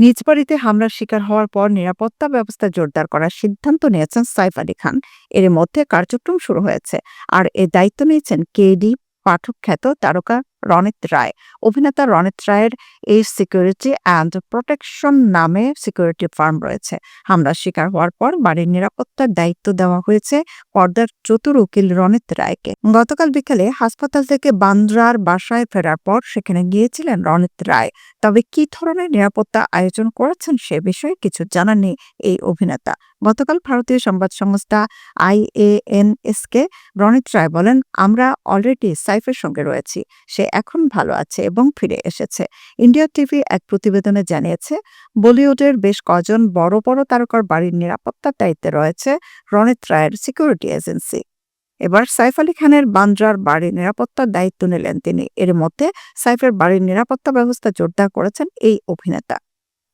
নিজ বাড়িতে হামলার শিকার হওয়ার পর নিরাপত্তা ব্যবস্থা জোরদার করার সিদ্ধান্ত নিয়েছেন সাইফ আলী খান। এর মধ্যে কার্যক্রম শুরু হয়েছে। আর এ দায়িত্ব নিয়েছেন কেডি পাঠক খ্যাত তারকা রনিত রায়। অভিনেতা রনিত রায়ের এই সিকিউরিটি অ্যান্ড প্রোটেকশন নামে সিকিউরিটি ফার্ম রয়েছে। হামলার শিকার হওয়ার পর বাড়ির নিরাপত্তার দায়িত্ব দেওয়া হয়েছে পর্দার চতুর উকিল রনিত রায়কে। গতকাল বিকেলে হাসপাতাল থেকে বান্দ্রার বাসায় ফেরার পর সেখানে গিয়েছিলেন রনিত রায়। তবে কি ধরনের নিরাপত্তা আয়োজন করেছেন সে বিষয়ে কিছু জানাননি এই অভিনেতা। গতকাল ভারতীয় সংবাদ সংস্থা আইএএনএস কে রনিত রায় বলেন, আমরা অলরেডি সাইফের সঙ্গে রয়েছি, সে এখন ভালো আছে এবং ফিরে এসেছে। ইন্ডিয়া টিভি এক প্রতিবেদনে জানিয়েছে, বলিউডের বেশ কজন বড় বড় তারকার বাড়ির নিরাপত্তার দায়িত্বে রয়েছে রনিত রায়ের সিকিউরিটি এজেন্সি। এবার সাইফ আলী খানের বান্দ্রার বাড়ির নিরাপত্তার দায়িত্ব নিলেন তিনি। এর মধ্যে সাইফের বাড়ির নিরাপত্তা ব্যবস্থা জোরদার করেছেন এই অভিনেতা।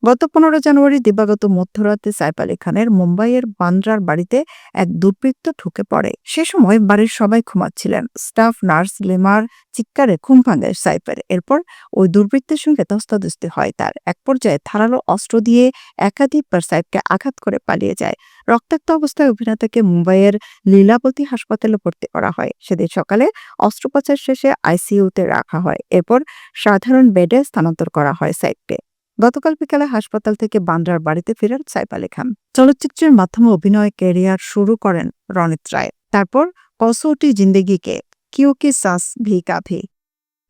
গত পনেরো জানুয়ারি দিবাগত মধ্যরাতে সাইফ আলী খানের মুম্বাইয়ের বান্দ্রার বাড়িতে এক দুর্বৃত্ত ঢুকে পড়ে। সে সময় বাড়ির সবাই ঘুমাচ্ছিলেন। স্টাফ, নার্স লেমার চিৎকারে ঘুম ভাঙে সাইফের এরপর ওই দুর্বৃত্তের সঙ্গে ধস্তাধস্তি হয় তার। এক পর্যায়ে ধারালো অস্ত্র দিয়ে একাধিকবার সাইফকে আঘাত করে পালিয়ে যায়। রক্তাক্ত অবস্থায় অভিনেতাকে মুম্বাইয়ের লীলাবতী হাসপাতালে ভর্তি করা হয়। সেদিন সকালে অস্ত্রোপচার শেষে আইসিইউতে রাখা হয়। এরপর সাধারণ বেডে স্থানান্তর করা হয় সাইফকে। গতকাল বিকালে হাসপাতাল থেকে বান্দ্রার বাড়িতে ফেরেন সাইফ আলী খান। চলচ্চিত্রের মাধ্যমে অভিনয়, ক্যারিয়ার শুরু করেন রনিত রায়। তারপর কসৌটি জিন্দেগিকে কিউ কি সাস ভি কাভি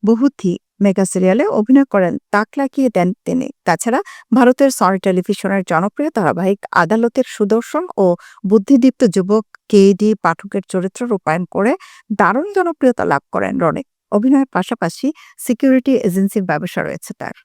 বহুথি মেগা সিরিয়ালে অভিনয় করেন তাক লাগিয়ে দেন তিনি। তাছাড়া ভারতের সনি টেলিভিশনের জনপ্রিয় ধারাবাহিক আদালতের সুদর্শন ও বুদ্ধিদীপ্ত যুবক কেডি পাঠকের চরিত্র রূপায়ণ করে দারুণ জনপ্রিয়তা লাভ করেন রনিত। অভিনয়ের পাশাপাশি সিকিউরিটি এজেন্সির ব্যবসা রয়েছে তার।